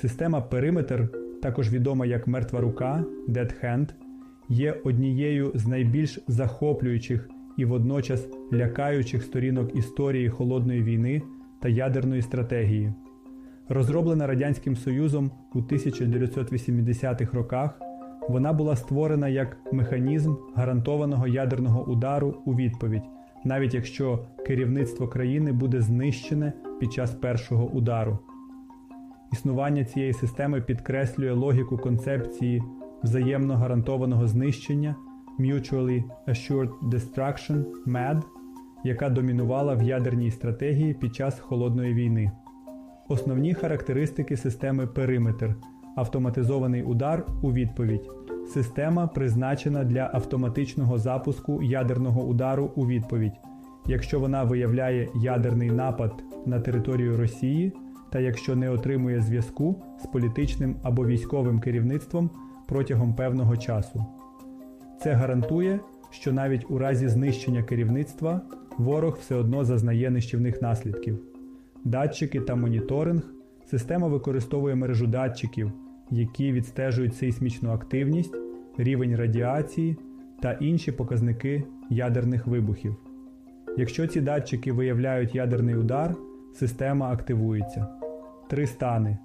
Система Периметр, також відома як мертва рука Dead Hand, є однією з найбільш захоплюючих і водночас лякаючих сторінок історії холодної війни та ядерної стратегії. Розроблена Радянським Союзом у 1980-х роках, вона була створена як механізм гарантованого ядерного удару у відповідь, навіть якщо керівництво країни буде знищене під час першого удару. Існування цієї системи підкреслює логіку концепції взаємно гарантованого знищення Mutually Assured Destruction MAD, яка домінувала в ядерній стратегії під час холодної війни. Основні характеристики системи Периметр автоматизований удар у відповідь. Система призначена для автоматичного запуску ядерного удару у відповідь, якщо вона виявляє ядерний напад на територію Росії та якщо не отримує зв'язку з політичним або військовим керівництвом протягом певного часу. Це гарантує, що навіть у разі знищення керівництва ворог все одно зазнає нищівних наслідків. Датчики та моніторинг система використовує мережу датчиків, які відстежують сейсмічну активність, рівень радіації та інші показники ядерних вибухів. Якщо ці датчики виявляють ядерний удар, система активується. Три стани